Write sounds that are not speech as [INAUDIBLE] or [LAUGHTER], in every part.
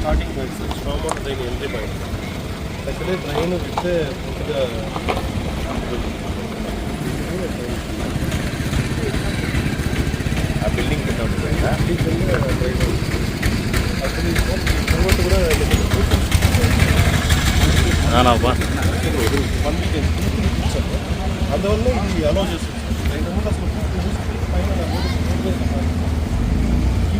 Starting point sir strong water drain entry point actually drain with పూర్తిగా ఆ building కింద ఉండిపోయిందా actually తర్వాత కూడా వన్ వీక్ ఇచ్చాము అందువల్ల ఇది అలౌ చేస్తుంది సార్ ఇంతకుముందు అసలు పూర్తి మూసుకుని పైన రోడ్డు రోడ్డు మీద పెట్టాలి. ఈ వాటర్ అయితే రాజధాని నుంచి ఎక్సెస్ వాటర్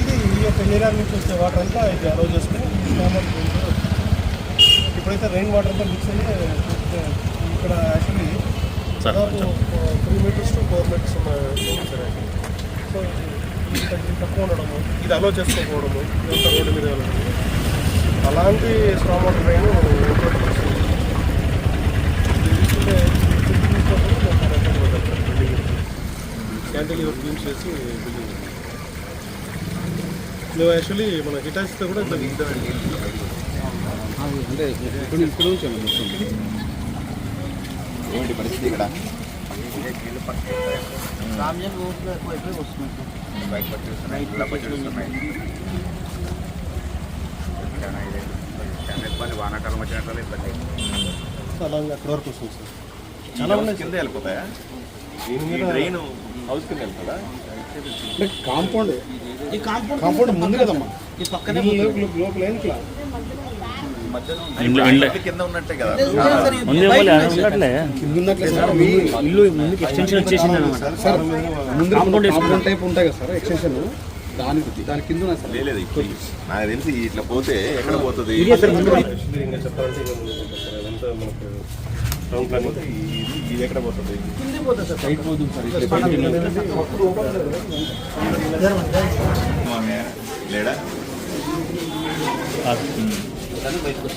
ఇది ఈ యొక్క ఏరియా నుంచి వచ్చే వాటర్ అంతా ఇది అలౌ చేసుకుని ఇప్పుడైతే రెయిన్ వాటర్ అంతా మిక్స్ అయ్యి ఇక్కడ యాక్చువల్లీ దాదాపు three metres to four metres sir. So తక్కువ ఉండడము ఇది అలో చేసుకోకపోవడము ఇదంతా రోడ్డు మీద అలాంటి strong water drain canteen clean చేసి బిల్డింగ్ మేము యాక్చువల్లీ మన హిటాచితో కూడా ఇట్లా అంటే ఇప్పుడు ఇప్పుడు ఏమిటి పరిస్థితి ఇక్కడ బయట పట్టి వస్తున్నాయి ఇలా పట్టి వస్తున్నాయి చాలా ఇబ్బంది వానాకాలం వచ్చినట్లు ఇబ్బంది అక్కడ వరకు వస్తుంది సార్. చాలా ఉన్నాయి కింద వెళ్ళిపోతాయా? దీని ఈ మీద డ్రైన్ కాంపౌండ్. ఈ కాంపౌండ్ కాంపౌండ్ ముందు కదమ్మా ఈ పక్కనే లోపల లోపల ఏం ఇట్లా ఇప్పుడు ఆ ఇంటి కింద ఉన్నట్టే కదా. సార్, ఈ ముందే బయట పోలే, ఉంది సార్. ఉండట్లే కింద ఉన్నట్లే సార్ మీ ఇల్లు ముందుకు ఎక్స్టెన్షన్ వచ్చేసింది అనమాట సార్ ముందు కాంపౌండ్ కాంపౌండ్ టైప్ ఉంటాయి కదా సార్ ఎక్స్టెన్షన్ దానికి దాని కింద లేదు ఇప్పుడు నాకు తెలిసి ఇట్లా పోతే ఎక్కడ పోతుంది? చెప్పాలంటే టౌన్ ప్లానింగ్. ఇది ఇది ఎక్కడ పోతుంది? కిందికి పోతుంది సార్ లేడా? బయటకు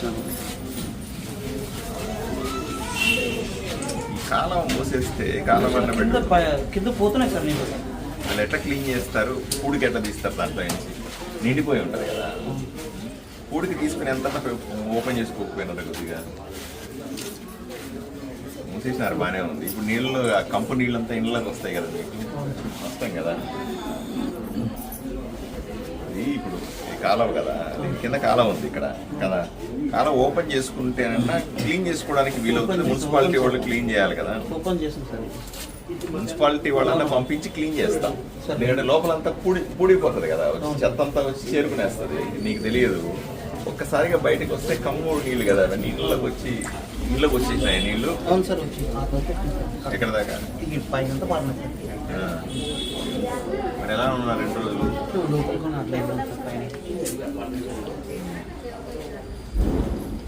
ఈ కాలం మూసేస్తే కాలం కింద పెట్టు ప- కింద పోతున్నాయి సార్ నీళ్ళు. వాళ్ళు ఎట్లా క్లీన్ చేస్తారు? పూడికి ఎట్లా తీస్తారు దాంట్లో నుంచి? నిండిపోయి ఉంటుంది కదా. పూడికి తీసుకుని ఎంత ఓపెన్ చేసుకోకపోయినారు కొద్దిగా మూసేసినారు బాగానే ఉంది. ఇప్పుడు నీళ్ళు ఆ కంపు నీళ్ళంతా ఇండ్లకి వస్తాయి కదా మీకు. వస్తాం కదా. ఇది ఇప్పుడు కాలువ కదా. దీని కింద కాలువ ఉంది ఇక్కడ కదా. కాలువ ఓపెన్ చేసుకుంటేనన్నా క్లీన్ చేసుకోవడానికి వీలవుతుంది. మున్సిపాలిటీ వాళ్ళు క్లీన్ చేయాలి కదా. ఓపెన్ చేసాం సార్. మున్సిపాలిటీ వాళ్ళని పంపించి క్లీన్ చేస్తాం. ఎందుకంటే లోపలంతా పూడి పూడిపోతుంది కదా. చెత్త అంతా వచ్చి చేరుకునేస్తుంది. నీకు తెలియదు. ఒక్కసారిగా బయటకు వస్తే కమ్మూడు నీళ్ళు కదా. నీళ్ళకి వచ్చి ఇళ్ళకి వచ్చేసినాయి నీళ్ళు? అవును సార్ ఎక్కడ దాకా? పైన. మరి ఎలా ఉన్నారు రెండు రోజులు?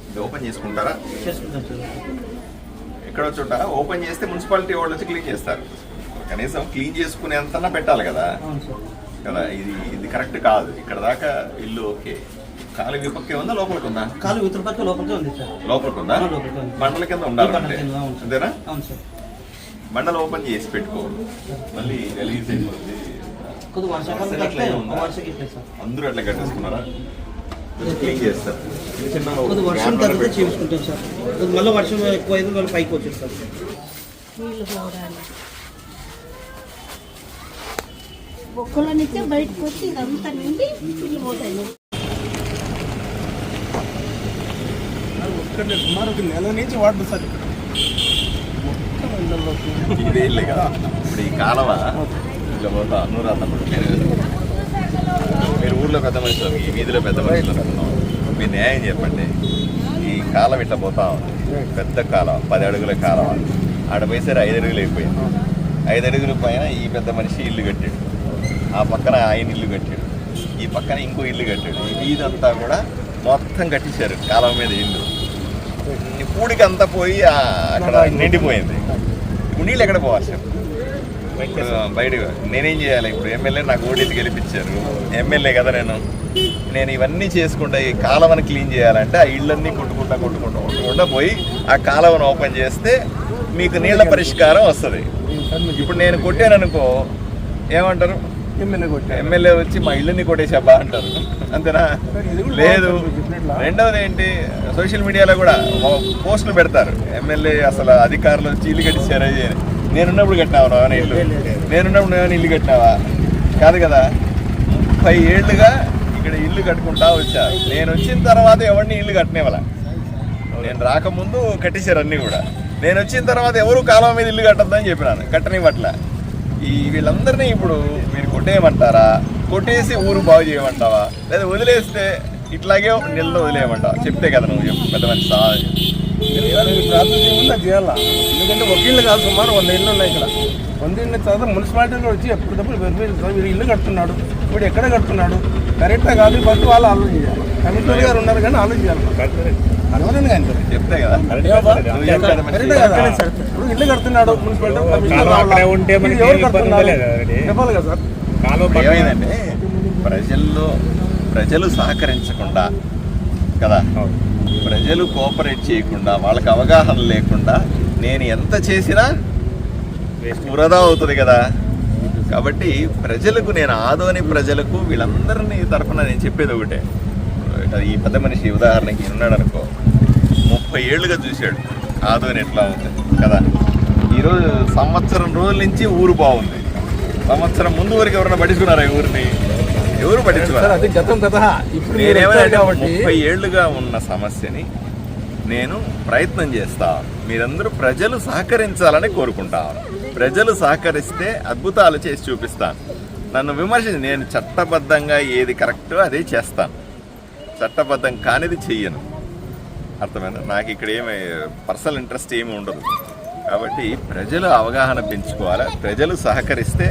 ఇది ఓపెన్ చేసుకుంటారా? ఎక్కడో చోట ఓపెన్ చేస్తే మున్సిపాలిటీ వాళ్ళు వచ్చి క్లీన్ చేస్తారు. కనీసం క్లీన్ చేసుకునేంతన్నా పెట్టాలి కదా. కదా ఇది ఇది కరెక్ట్ కాదు. ఇక్కడ దాకా ఇల్లు ఓకే. కాలు విపక్కే ఉందా? లోపలికి ఉందా? కాలు ఇతర పక్క లోపలికే ఉంది సార్. లోపలికి ఉందా? ఆ, లోపలికి ఉంది. బండల కింద ఉండాలంటే. బండల కింద, అవును సార్. అంతేనా? అవును సార్. బండలు ఓపెన్ చేసి పెట్టుకో మళ్ళీ గలీజ్ అయిపోతుంది కొద్ది వర్షాకాలం అసలు తగ్గితే ఎట్లా ఉందా? వర్షకి ఇట్లే సార్. అందరూ అట్లా కట్టేసుకున్నారా? క్లీన్ చేస్తారు. చిన్న చిన్న కొద్ది వర్షం గ్యాప్లలో తగ్గితే సార్. మళ్ళీ వర్షం ఎక్కువ అయితే మళ్ళీ పైకి వచ్చేది సార్. నీళ్ళు పోవడానికి బొక్కల నుంచే బయటకు వచ్చి ఇదంతా నిండి నీళ్ళు పోతాయి. ఇక్కడ సుమారు ఒక నెల నుంచి వాడుతుంది సార్ ఇక్కడ. ఇదే ఇల్లే కదా. ఇప్పుడు ఈ కాలవ ఇట్లా పోతా అనురాధ మీరు ఊర్లో పెద్ద మనుషులు ఈ వీధిలో పెద్ద మనుషులు అనుకున్నాం మీరు న్యాయం చెప్పండి. ఈ కాలం ఇట్లా పోతా ఉంది. పెద్ద కాలం పది అడుగుల కాలం ఆడ పోయేసరి ఐదు అడుగులు అయిపోయింది. ఐదు అడుగుల పైన ఈ పెద్ద మనిషి ఇల్లు కట్టాడు. ఆ పక్కన ఆయన ఇల్లు కట్టాడు. ఈ పక్కన ఇంకో ఇల్లు కట్టాడు. ఈ వీధంతా కూడా మొత్తం కట్టించారు కాలం మీద ఇల్లు. పూడికి అంతా పోయి అక్కడ నిండిపోయింది. ఇప్పుడు నీళ్ళు ఎక్కడ పోవాలి బయట నేనేం చేయాలి ఇప్పుడు? ఎమ్మెల్యే నాకు ఓటీకి గెలిపించారు. ఎమ్మెల్యే కదా నేను. నేను ఇవన్నీ చేసుకుంటా ఈ కాలువను క్లీన్ చేయాలంటే ఆ ఇళ్ళన్నీ కొట్టుకుంటా కొట్టుకుంటా కొట్టుకుంటా పోయి ఆ కాలువను ఓపెన్ చేస్తే మీకు నీళ్ళ పరిష్కారం వస్తుంది. ఇప్పుడు నేను కొట్టాను అనుకో ఏమంటారు? ఎమ్మెల్యే కొట్టారు. ఎమ్మెల్యే వచ్చి మా ఇల్లుని కొట్టేసాబా అంటారు. అంతేనా? లేదు. రెండవది ఏంటి? సోషల్ మీడియాలో కూడా పోస్టులు పెడతారు. ఎమ్మెల్యే అసలు అధికారులు వచ్చి ఇల్లు కట్టించారు? అది. నేనున్నప్పుడు కట్టినావు ఇల్లు? నేనున్నప్పుడు ఏమైనా ఇల్లు కట్టినావా? కాదు కదా. ముప్పై ఏళ్ళుగా ఇక్కడ ఇల్లు కట్టుకుంటా వచ్చా నేను వచ్చిన తర్వాత ఎవరిని ఇల్లు కట్టనివ్వాల? నేను రాకముందు కట్టేశారు అన్నీ కూడా. నేను వచ్చిన తర్వాత ఎవరు కాలువ మీద ఇల్లు కట్టద్దని చెప్పినాను. కట్టనివ్వట్ల. ఈ వీళ్ళందరినీ ఇప్పుడు మీరు కొట్టేయమంటారా? కొట్టేసి ఊరు బాగు చేయమంటావా? లేదా వదిలేస్తే ఇట్లాగే నీళ్ళు వదిలేయమంటావా? చెప్తే కదా నువ్వు చెప్పు పెద్ద మనిషి సమాధానం. ప్రార్థన చేయమని చేయాలా? ఎందుకంటే ఒక ఇల్లు కాదు సుమారు వంద ఇల్లు ఉన్నాయి ఇక్కడ. వంద ఇల్లు తర్వాత మున్సిపాలిటీలో వచ్చి ఎప్పటికప్పుడు వెరిఫై వీడు ఇల్లు కడుతున్నాడు వీడు ఎక్కడ కడుతున్నాడు? కరెక్టా కాదు ఫస్ట్ వాళ్ళు ఆలోచన చేయాలి. కమిషనర్ గారు ఉన్నారు కానీ కానీ చెప్తే కదా. ఇప్పుడు ఇల్లు కడుతున్నాడు మున్సిపాలిటీ ఏమైందంటే ప్రజల్లో ప్రజలు సహకరించకుండా కదా? ప్రజలు కోఆపరేట్ చేయకుండా వాళ్ళకి అవగాహన లేకుండా నేను ఎంత చేసినా వృధా అవుతుంది కదా? కాబట్టి ప్రజలకు నేను ఆదోని ప్రజలకు వీళ్ళందరినీ తరఫున నేను చెప్పేది ఒకటే. ఈ పెద్ద మనిషి ఉదాహరణకి ఉన్నాడు అనుకో ముప్పై ఏళ్ళుగా చూశాడు. ఆదోని ఎట్లా ఉంది? కదా. ఈరోజు సంవత్సరం రోజుల నుంచి ఊరు బాగుంది. సంవత్సరం ముందు వరకు ఎవరైనా పట్టించుకున్నారా ఈ ఊరిని? ఎవరు పట్టించుకున్నారు ముప్పై ఏళ్ళుగా ఉన్న సమస్యని నేను ప్రయత్నం చేస్తా. మీరందరూ ప్రజలు సహకరించాలని కోరుకుంటాను ప్రజలు సహకరిస్తే అద్భుతాలు చేసి చూపిస్తాను. నన్ను విమర్శించి నేను చట్టబద్ధంగా ఏది కరెక్టో అదే చేస్తాను. చట్టబద్ధం కానిది చెయ్యను. అర్థమైందా? నాకు ఇక్కడ ఏమి పర్సనల్ ఇంట్రెస్ట్ ఏమి ఉండదు. కాబట్టి ప్రజలు అవగాహన పెంచుకోవాలి? ప్రజలు సహకరిస్తే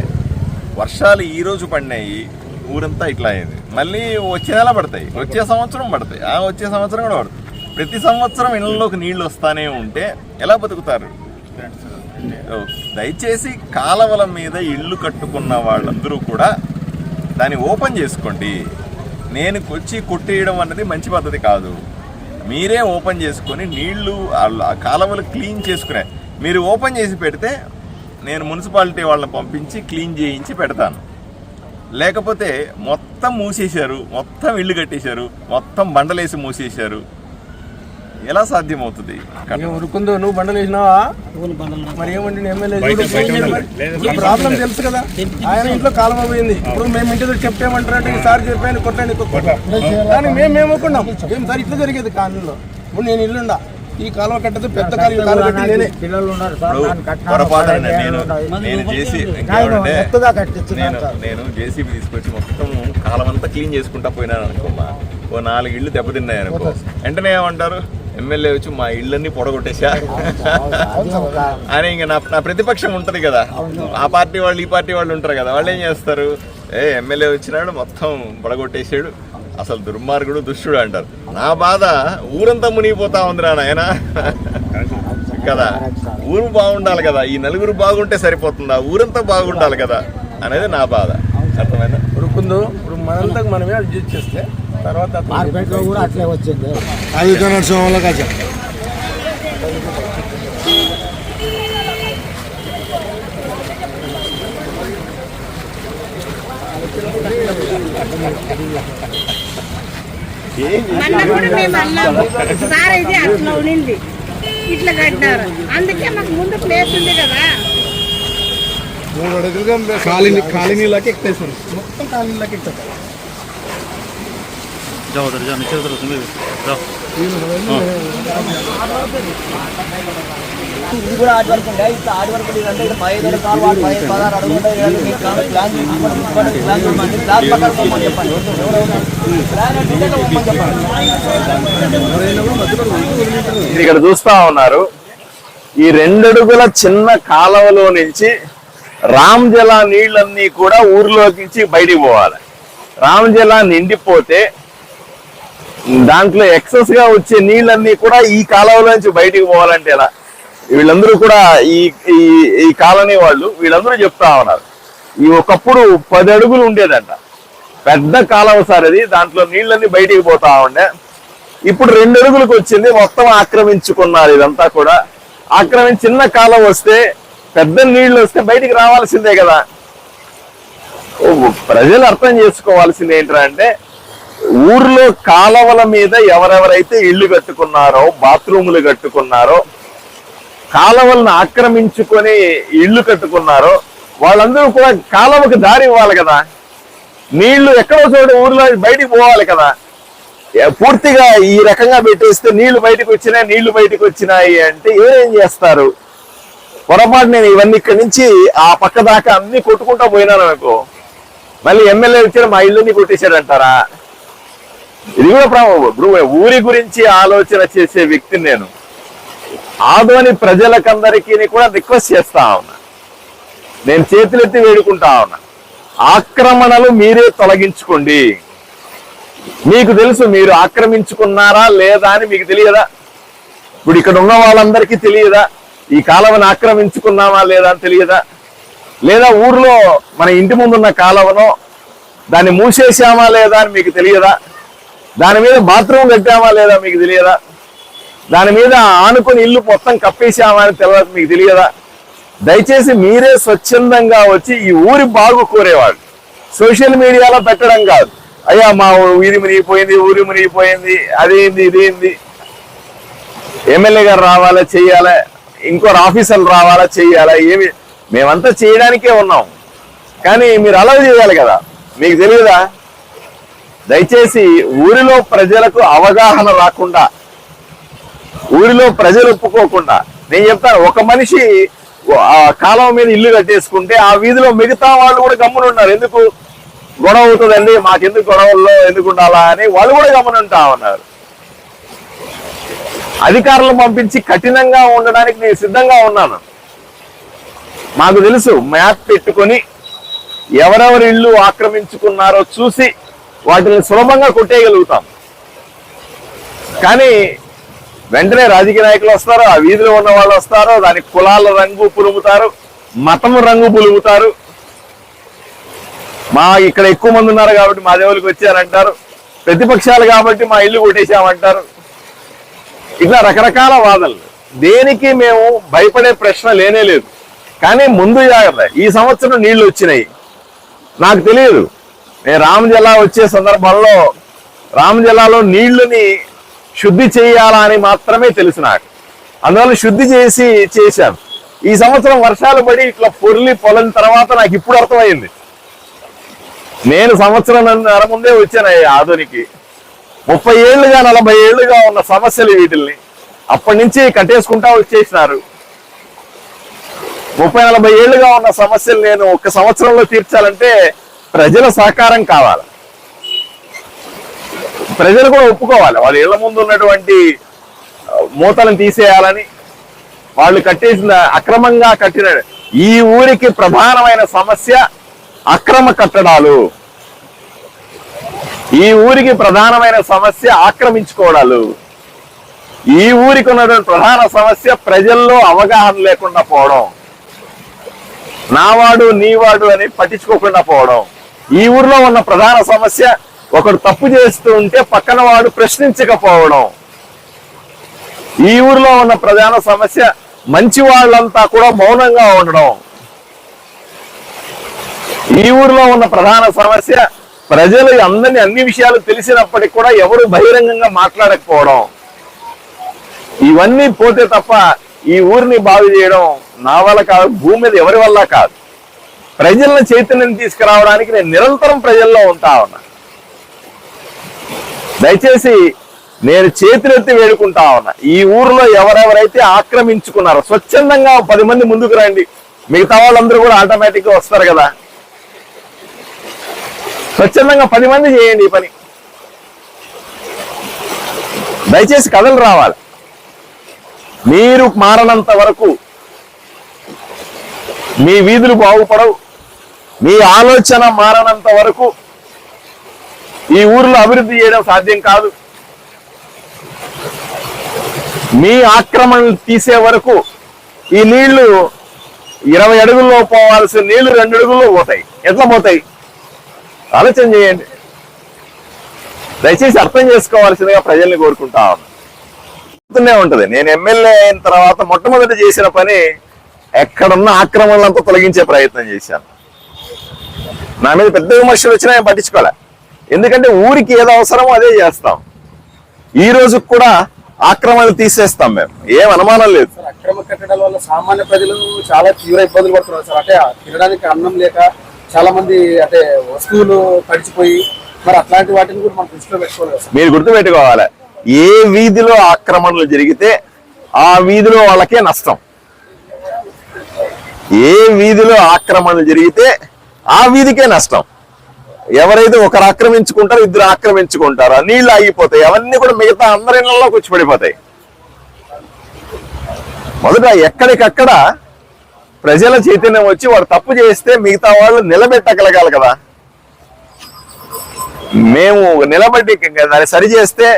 వర్షాలు ఈరోజు పడినాయి ఊరంతా ఇట్లా అయింది. మళ్ళీ వచ్చే నెల పడతాయి వచ్చే సంవత్సరం పడతాయి. ఆ వచ్చే సంవత్సరం కూడా పడతాయి. ప్రతి సంవత్సరం ఇళ్ళలోకి నీళ్ళు వస్తానే ఉంటే ఎలా బతుకుతారు? ఓ, దయచేసి కాలవల మీద ఇల్లు కట్టుకున్న వాళ్ళందరూ కూడా దాన్ని ఓపెన్ చేసుకోండి. నేను వచ్చి కొట్టేయడం అన్నది మంచి పద్ధతి కాదు. మీరే ఓపెన్ చేసుకొని నీళ్ళు ఆ కాలువలు క్లీన్ చేసుకునే. మీరు ఓపెన్ చేసి పెడితే నేను మున్సిపాలిటీ వాళ్ళని పంపించి క్లీన్ చేయించి పెడతాను. లేకపోతే మొత్తం మూసేశారు మొత్తం ఇల్లు కట్టేశారు మొత్తం బండలేసి మూసేశారు. ఎలా సాధ్యమవుతుంది? ఇక ఉరుకుందో నువ్వు బండలు వేసినావా? మరి ఏమండి ఎమ్మెల్యే ప్రాబ్లం తెలుసు కదా. ఆయన ఇంట్లో కాలం పోయింది. ఇప్పుడు మేము ఇంటి దగ్గర చెప్పేమంటారంటే ఈసారి చెప్పాను కొట్టండి కానీ మేము మేము ఒప్పుకున్నాం ఏం సార్ ఇట్లా జరిగేది కాలనీలో ఇప్పుడు నేను ఇల్లుండా. ఈ కాలువ కట్టదు పెద్ద కాలువ చేసి నేను. నేను జేసీబీ తీసుకొచ్చి మొత్తం కాలం అంతా క్లీన్ చేసుకుంటా పోయినాను అనుకోమా ఓ నాలుగు ఇళ్ళు దెబ్బతిన్నాయి అనుకో వెంటనే ఏమంటారు? ఎమ్మెల్యే వచ్చి మా ఇళ్ళన్నీ పొడగొట్టేశా? అని ఇంకా నా నా ప్రతిపక్షం ఉంటది కదా. ఆ పార్టీ వాళ్ళు ఈ పార్టీ వాళ్ళు ఉంటారు కదా. వాళ్ళు ఏం చేస్తారు? ఏ ఎమ్మెల్యే వచ్చినాడు మొత్తం పొడగొట్టేసాడు అసలు దుర్మార్గుడు దుష్టుడు అంటారు. నా బాధ ఊరంతా మునిగిపోతా ఉంది రా నాయనా. కదా. ఊరు బాగుండాలి కదా. ఈ నలుగురు బాగుంటే సరిపోతుందా? ఊరంతా బాగుండాలి కదా. అనేది నా బాధ. అర్థమైందా? ఉరుకుందో ఇప్పుడు మనంతా మనమే అడ్జస్ట్ చేస్తే తర్వాత అతను కూడా అట్లే వచ్చింది. మొన్న కూడా మేము అన్నాము సార్ ఇది అట్లా ఉండింది ఇట్లా కట్టినారు. అందుకే మాకు ముందు ప్లేస్ ఉంది కదా. మూడు అడుగులుగా కాలనీ కాలనీలోకి ఎక్కేసాను మొత్తం కాలనీలోకి ఎక్కేసాను जाओ उधर जाओ नीचे उधर सुन जाओ ఇది కూడా ఆడి వరకు ఉండే ఇంత ఆడి వరకు అంటే ఇక్కడ పదిహేను కాలు వాడు పదిహేను పదహారు అడుగులు ఉంటాయి కదా, మీకు కావాలి ప్లాన్ చేసుకోమని, మున్సిపాలిటీ ప్లాన్ చేసుకోమని, ప్లాన్ ప్రకారం పొమ్మని చెప్పండి ప్లాన్ అంటే పొమ్మని చెప్పండి ఇది ఇక్కడ చూస్తా ఉన్నారు ఈ రెండడుగుల చిన్న కాలువలో నుంచి రామ్ జలా నీళ్ళన్నీ కూడా ఊర్లోకి నుంచి బయటికి పోవాలి రామ్ జలా నిండిపోతే దాంట్లో ఎక్సెస్గా వచ్చే నీళ్ళన్నీ కూడా ఈ కాలంలోంచి బయటికి పోవాలంటే ఎలా? వీళ్ళందరూ కూడా ఈ ఈ ఈ కాలనీ వాళ్ళు వీళ్ళందరూ చెప్తా ఉన్నారు. ఈ ఒకప్పుడు పది అడుగులు ఉండేదంట. పెద్ద కాలువ సార్ అది దాంట్లో నీళ్ళన్నీ బయటికి పోతా ఉండే. ఇప్పుడు రెండు అడుగులకు వచ్చింది మొత్తం ఆక్రమించుకున్నారు ఇదంతా కూడా. ఆక్రమించి చిన్న కాలం వస్తే పెద్ద నీళ్ళు వస్తే బయటికి రావాల్సిందే కదా. ప్రజలు అర్థం చేసుకోవాల్సింది ఏంటంటే ఊర్లో కాలవల మీద ఎవరెవరైతే ఇల్లు కట్టుకున్నారో బాత్రూములు కట్టుకున్నారో కాలవలను ఆక్రమించుకొని ఇల్లు కట్టుకున్నారో వాళ్ళందరూ కూడా కాలవకు దారి ఇవ్వాలి కదా. నీళ్ళు ఎక్కడో చోట ఊర్లో బయటికి పోవాలి కదా. పూర్తిగా ఈ రకంగా పెట్టేస్తే నీళ్ళు బయటకు వచ్చినాయి నీళ్ళు బయటకు వచ్చినాయి అంటే ఏం చేస్తారు? పొరపాటు నేను ఇవన్నీ ఇక్కడి నుంచి ఆ పక్క దాకా అన్ని కొట్టుకుంటా పోయినాను అనుకో. మళ్ళీ ఎమ్మెల్యే వచ్చారు మా ఇల్లుని కొట్టేశాడంటారా? ఇది కూడా ప్రాబ్లం ఇప్పుడు ఊరి గురించి ఆలోచన చేసే వ్యక్తిని నేను. ఆదోని ప్రజలకందరికీ కూడా రిక్వెస్ట్ చేస్తా ఉన్నా. నేను చేతులెత్తి వేడుకుంటా ఉన్నా. ఆక్రమణలు మీరే తొలగించుకోండి. మీకు తెలుసు మీరు ఆక్రమించుకున్నారా లేదా అని మీకు తెలియదా? ఇప్పుడు ఇక్కడ ఉన్న వాళ్ళందరికీ తెలియదా? ఈ కాలువను ఆక్రమించుకున్నామా లేదా అని తెలియదా? లేదా ఊర్లో మన ఇంటి ముందున్న కాలువను దాన్ని మూసేసామా లేదా అని మీకు తెలియదా? దాని మీద బాత్రూమ్ కట్టామా లేదా మీకు తెలియదా? దాని మీద ఆనుకుని ఇల్లు మొత్తం కప్పేసామా అని తెలియదు మీకు తెలియదా? దయచేసి మీరే స్వచ్ఛందంగా వచ్చి ఈ ఊరి బాగు కోరేవాళ్ళు. సోషల్ మీడియాలో పెట్టడం కాదు. అయ్యా మా వీధి మునిగిపోయింది ఊరి మునిగిపోయింది అదేంది ఇదేంది ఎమ్మెల్యే గారు రావాలా చెయ్యాలా ఇంకోరు ఆఫీసర్లు రావాలా చెయ్యాలా ఏమి? మేమంతా చేయడానికే ఉన్నాం. కానీ మీరు అలవ్ చేయాలి కదా. మీకు తెలియదా? దయచేసి ఊరిలో ప్రజలకు అవగాహన రాకుండా ఊరిలో ప్రజలు ఒప్పుకోకుండా నేను చెప్తాను ఒక మనిషి ఆ కాలం మీద ఇల్లు కట్టేసుకుంటే ఆ వీధిలో మిగతా వాళ్ళు కూడా గమ్మున ఉన్నారు. ఎందుకు గొడవ అవుతుందండి? మాకెందుకు గొడవల్లో ఎందుకు ఉండాలా అని వాళ్ళు కూడా గమనుంటా ఉన్నారు. అధికారులు పంపించి కఠినంగా ఉండడానికి నేను సిద్ధంగా ఉన్నాను. మాకు తెలుసు మ్యాప్ పెట్టుకొని ఎవరెవరి ఇల్లు ఆక్రమించుకున్నారో చూసి వాటిని సులభంగా కొట్టేయగలుగుతాం. కానీ వెంటనే రాజకీయ నాయకులు వస్తారు ఆ వీధిలో ఉన్న వాళ్ళు వస్తారు దాని కులాల రంగు పులుముతారు మతము రంగు పులుముతారు. మా ఇక్కడ ఎక్కువ మంది ఉన్నారు కాబట్టి మా దేవునికి వచ్చారంటారు. ప్రతిపక్షాలు కాబట్టి మా ఇల్లు కొట్టేశామంటారు. ఇట్లా రకరకాల వాదనలు. దేనికి మేము భయపడే ప్రశ్న లేనే లేదు. కానీ ముందు జాగ్రత్త. ఈ సంవత్సరం నీళ్ళు వచ్చినాయి. నాకు తెలియదు. నేను రామజల జిల్లా వచ్చే సందర్భంలో రామజలాలో జిల్లాలో శుద్ధి చేయాలని మాత్రమే తెలుసు నాకు. అందువల్ల శుద్ధి చేసి చేశాను. ఈ సంవత్సరం వర్షాలు పడి ఇట్లా పొర్లి పొలం తర్వాత నాకు ఇప్పుడు అర్థమైంది. నేను సంవత్సరం నర ముందే వచ్చాను ఈ ఆధునికి. ముప్పై ఏళ్ళుగా నలభై ఏళ్ళుగా ఉన్న సమస్యలు వీటిల్ని అప్పటి నుంచి కట్టేసుకుంటా వచ్చేసినారు. ముప్పై నలభై ఏళ్ళుగా ఉన్న సమస్యలు నేను ఒక సంవత్సరంలో తీర్చాలంటే ప్రజల సహకారం కావాలి. ప్రజలు కూడా ఒప్పుకోవాలి. వాళ్ళ ఇళ్ళ ముందు ఉన్నటువంటి మూతలను తీసేయాలని వాళ్ళు కట్టేసిన అక్రమంగా కట్టిన ఈ ఊరికి ప్రధానమైన సమస్య అక్రమ కట్టడాలు. ఈ ఊరికి ప్రధానమైన సమస్య ఆక్రమించుకోవడాలు. ఈ ఊరికి ఉన్నటువంటి ప్రధాన సమస్య ప్రజల్లో అవగాహన లేకుండా పోవడం. నావాడు నీవాడు అని పట్టించుకోకుండా పోవడం. ఈ ఊర్లో ఉన్న ప్రధాన సమస్య ఒకడు తప్పు చేస్తూ ఉంటే పక్కన వాడు ప్రశ్నించకపోవడం. ఈ ఊర్లో ఉన్న ప్రధాన సమస్య మంచి వాళ్ళంతా కూడా మౌనంగా ఉండడం. ఈ ఊర్లో ఉన్న ప్రధాన సమస్య ప్రజలు అందరినీ అన్ని విషయాలు తెలిసినప్పటికీ కూడా ఎవరు బహిరంగంగా మాట్లాడకపోవడం. ఇవన్నీ పోతే తప్ప ఈ ఊరిని బాగు చేయడం నా వల్ల కాదు భూమి మీద ఎవరి వల్ల కాదు. ప్రజలను చైతన్యం తీసుకురావడానికి నేను నిరంతరం ప్రజల్లో ఉంటా ఉన్నా. దయచేసి నేను చేతులెత్తి వేడుకుంటా ఉన్నా. ఈ ఊర్లో ఎవరెవరైతే ఆక్రమించుకున్నారో స్వచ్ఛందంగా పది మంది ముందుకు రండి. మిగతా వాళ్ళందరూ కూడా ఆటోమేటిక్గా వస్తారు కదా. స్వచ్ఛందంగా పది మంది చేయండి ఈ పని. దయచేసి కథలు రావాలి. మీరు మారనంత వరకు మీ వీధులు బాగుపడవు. మీ ఆలోచన మారనంత వరకు ఈ ఊర్లో అభివృద్ధి చేయడం సాధ్యం కాదు. మీ ఆక్రమణలు తీసే వరకు ఈ నీళ్ళు ఇరవై అడుగుల్లో పోవాల్సిన నీళ్ళు రెండు అడుగుల్లో పోతాయి. ఎట్లా పోతాయి? ఆలోచన చేయండి. దయచేసి అర్థం చేసుకోవాల్సిందిగా ప్రజల్ని కోరుకుంటా ఉన్నాను. ఉంటది. నేను ఎమ్మెల్యే అయిన తర్వాత మొట్టమొదటి చేసిన పని ఎక్కడున్న ఆక్రమణలంతా తొలగించే ప్రయత్నం చేశాను. నా మీద పెద్ద విమర్శలు వచ్చినా నేను పట్టించుకోలే. ఎందుకంటే ఊరికి ఏదో అవసరమో అదే చేస్తాం. ఈ రోజు కూడా ఆక్రమణలు తీసేస్తాం మేము. ఏం అనుమానం లేదు. అక్రమ కట్టడాల వల్ల సామాన్య ప్రజలు చాలా తీవ్ర ఇబ్బందులు పడుతున్నారు సార్. అంటే తినడానికి అన్నం లేక చాలా మంది అంటే వస్తువులు తడిచిపోయి మరి అట్లాంటి వాటిని కూడా మనం దృష్టిలో పెట్టుకోవాలి. మీరు గుర్తుపెట్టుకోవాలి. ఏ వీధిలో ఆక్రమణలు జరిగితే ఆ వీధిలో వాళ్ళకే నష్టం. ఏ వీధిలో ఆక్రమణలు జరిగితే ఆ వీధికే నష్టం. ఎవరైతే ఒకరు ఆక్రమించుకుంటారో ఇద్దరు ఆక్రమించుకుంటారో. నీళ్ళు ఆగిపోతాయి. అవన్నీ కూడా మిగతా అందరి ఇళ్ళలోకి వచ్చి పడిపోతాయి మొదట ఎక్కడికక్కడ ప్రజల చైతన్యం వచ్చి వాడు తప్పు చేస్తే మిగతా వాళ్ళు నిలబెట్టగలగాలి కదా. మేము నిలబడి దాన్ని సరి చేస్తే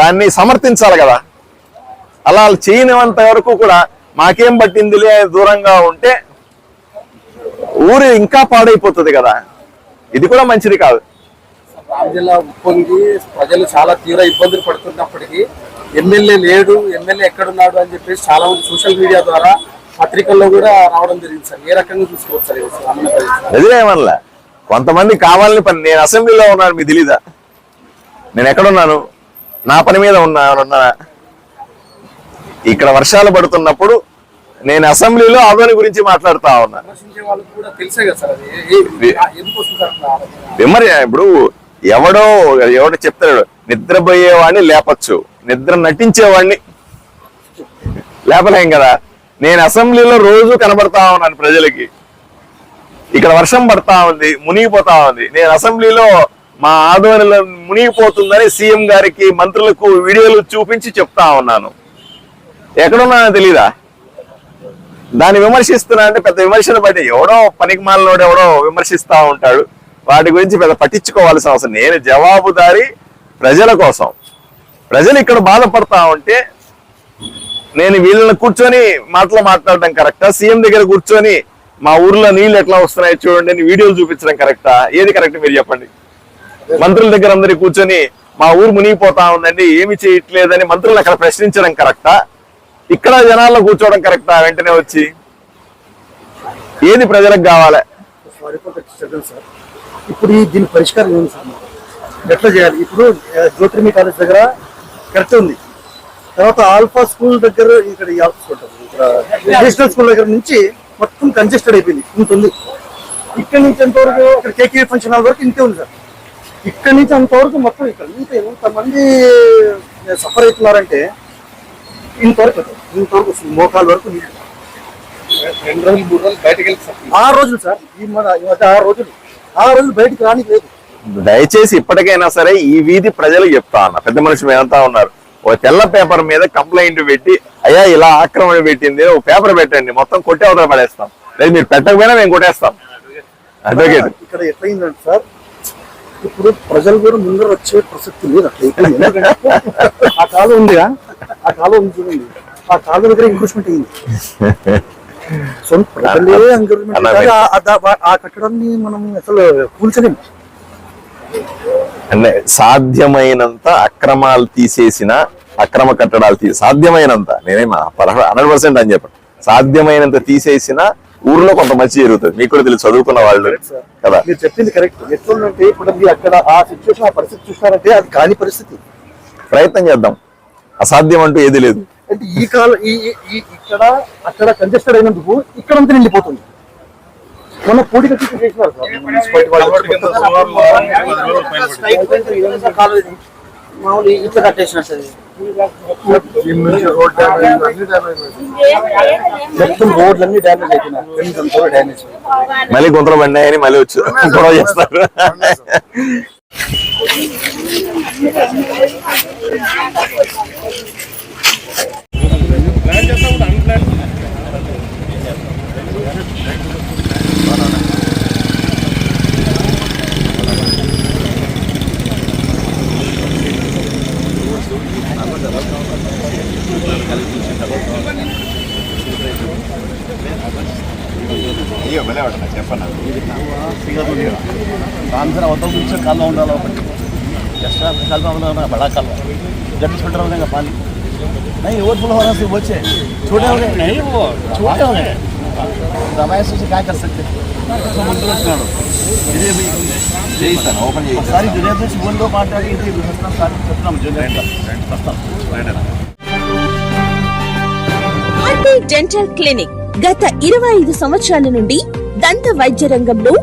దాన్ని సమర్థించాలి కదా. అలా చేయనివంత వరకు కూడా మాకేం పట్టిందిలే దూరంగా ఉంటే ఊరు ఇంకా పాడైపోతుంది కదా. ఇది కూడా మంచిది కాదు. జిల్లా ఉప్పొంగి ప్రజలు చాలా తీవ్ర ఇబ్బందులు పడుతున్నప్పటికీ ఎమ్మెల్యే లేడు ఎమ్మెల్యే ఎక్కడున్నాడు అని చెప్పేసి చాలా మంది సోషల్ మీడియా ద్వారా పత్రికల్లో కూడా రావడం జరిగింది సార్. ఏ రకంగా చూసుకోవచ్చు సార్? నిజమేమనలే కొంతమంది కావాలని పని నేను అసెంబ్లీలో ఉన్నాను మీకు తెలీదా? నేను ఎక్కడున్నాను? నా పని మీద ఉన్నా ఉన్నా ఇక్కడ వర్షాలు పడుతున్నప్పుడు నేను అసెంబ్లీలో అదోని గురించి మాట్లాడుతా ఉన్నా. విమర్శించే వాళ్ళకి కూడా తెలుసే కదా సార్ అది? ఏ- ఏ- ఎందుకు వస్తుంది సార్ అట్లా ఆలోచన? విమర్ ఇప్పుడు ఎవడో ఎవడో చెప్తాడు నిద్రపోయేవాడిని లేపచ్చు. నిద్ర నటించేవాడిని లేపలేం కదా? నేను అసెంబ్లీలో రోజు కనబడతా ఉన్నాను ప్రజలకి. ఇక్కడ వర్షం పడతా ఉంది మునిగిపోతా ఉంది. నేను అసెంబ్లీలో మా ఆధ్వర్యంలో మునిగిపోతుందని సీఎం గారికి మంత్రులకు వీడియోలు చూపించి చెప్తా ఉన్నాను. ఎక్కడున్నానో తెలీదా? దాన్ని విమర్శిస్తున్నా అంటే పెద్ద విమర్శలు బట్టి ఎవడో పనికి మాలనోడు ఎవడో విమర్శిస్తా ఉంటాడు. వాటి గురించి పెద్ద పట్టించుకోవాల్సిన అవసరం నేను జవాబుదారి ప్రజల కోసం. ప్రజలు ఇక్కడ బాధపడతా ఉంటే నేను వీళ్ళని కూర్చొని మాటలు మాట్లాడడం కరెక్టా? సీఎం దగ్గర కూర్చొని మా ఊర్లో నీళ్ళు ఎట్లా వస్తున్నాయో చూడండి అని వీడియోలు చూపించడం కరెక్టా? ఏది కరెక్ట్ మీరు చెప్పండి. మంత్రుల దగ్గర అందరి కూర్చొని మా ఊరు మునిగిపోతా ఉందండి ఏమి చేయట్లేదని మంత్రులు అక్కడ ప్రశ్నించడం కరెక్టా? ఇక్కడ జనాల్లో కూర్చోవడం కరెక్టా? వెంటనే వచ్చి. ఏది ప్రజలకు కావాలి? సార్ ఇప్పుడు దీని పరిష్కారం ఏంటి సార్ ఎట్లా చేయాలి? ఇప్పుడు జ్యోతిర్మి కాలేజ్ దగ్గర కరెక్ట్ ఉంది. తర్వాత ఆల్ఫా స్కూల్ దగ్గర ఇక్కడ ఆల్ఫా స్కూల్ నేషనల్ స్కూల్ దగ్గర నుంచి మొత్తం కంజెస్టెడ్ అయిపోయింది. ఉంటుంది ఉంది. ఇక్కడ నుంచి ఎంతవరకు ఇక్కడ కేకే ఫంక్షన్ హాల్ వరకు ఇంతే ఉంది సార్. ఇక్కడ నుంచి అంతవరకు మొత్తం ఇక్కడ. ఇంత ఎంతమంది సఫర్ అవుతున్నారంటే ఇంతవరకు ఇంతవరకు వస్తుంది మోకాల వరకు నీళ్ళు. రెండు రోజులు మూడు రోజులు బయటకు వెళ్ళి సార్. ఆరు రోజులు సార్. ఈ మన ఆరు రోజులు. ఆరు రోజులు బయటికి రానికి లేదు. దయచేసి ఇప్పటికైనా సరే ఈ వీధి ప్రజలకు చెప్తా అన్న పెద్ద మనుషులు మేమంతా ఉన్నారు. ఓ తెల్ల పేపర్ మీద కంప్లైంట్ పెట్టి అయ్యా ఇలా ఆక్రమణ పెట్టింది. ఓ పేపర్ పెట్టండి. మొత్తం కొట్టి అవతల పడేస్తాం. లేదు మీరు పెట్టకపోయినా మేము కొట్టేస్తాం. అడ్వకేట్ ఇక్కడ ఎట్లయిందంటే సార్ ఇప్పుడు ప్రజలు కూడా ముందర వచ్చే ప్రసక్తి లేదు అట్లా. [LAUGHS] ఆ కాలం ఉందిగా. ఆ కాలం ఉంది చూడండి. ఆ కాలం దగ్గర ఇంక్రూజ్మెంట్ అయింది. సొంత ప్రజలే. ఆ- కట్టడాన్ని మనం అసలు కూల్చలేము అంటే సాధ్యమైనంత అక్రమాలు తీసేసిన అక్రమ కట్టడాలు తీ సాధ్యమైనంత. నేనేం హండ్రెడ్ పర్సెంట్ అని చెప్పను. సాధ్యమైనంత తీసేసిన ఊర్లో కొంత మంచి జరుగుతుంది. మీకు కూడా తెలుసు చదువుకున్న వాళ్ళు కదా. మీరు చెప్పింది కరెక్ట్ ఎట్లుందంటే ఇప్పుడు అక్కడ ఆ సిచ్యువేషన్ ఆ పరిస్థితి చూస్తారంటే అది కాని పరిస్థితి. ప్రయత్నం చేద్దాం. అసాధ్యం అంటూ ఏది లేదు. అంటే ఈ కాలం ఇక్కడ అక్కడ కంజెస్టెడ్ అయినందుకు ఇక్కడంతా నిండిపోతుంది. మన పూడిక తీసి చేసినారు సార్. మన మున్సిపాలిటీ వాళ్ళు. మామూలు ఇట్లా కట్టేసినట్టు అది. మొత్తం రోడ్లు అన్ని డ్యామేజ్ అయిపోయినాయి. ఫ్రెండ్స్ అంతా డ్యామేజ్. మళ్ళీ గుంతలు పడినాయని మళ్ళీ వచ్చి గొడవ చేస్తారు చెప్పన్నా రామసర అవతల నుంచి కాలువ ఉండాలి ఒకటి ఎక్స్ట్రా కాలువ ఉండాలి బడా కాలువ గట్టి చుట్టూ ఉండే పాలి नहीं वो फुल होना से बच्चे छोटे हो गए नहीं वो छोटे हो गए रमायस से क्या कर सकते तो मंत्र వచ్చినాడు ఇదే చేయిస్తాను ఓపెన్ చేయిస్తాను ఒకసారి జునేద్ నుంచి ముందు మాట్లాడి ఇది వస్తాం సార్ చెప్తున్నాం జునేద్ వస్తాం ఆర్టీ డెంటల్ క్లినిక్ గత ఇరవై ఐదు సంవత్సరాల నుండి దంత వైద్య రంగంలో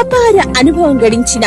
అపార అనుభవం గడించిన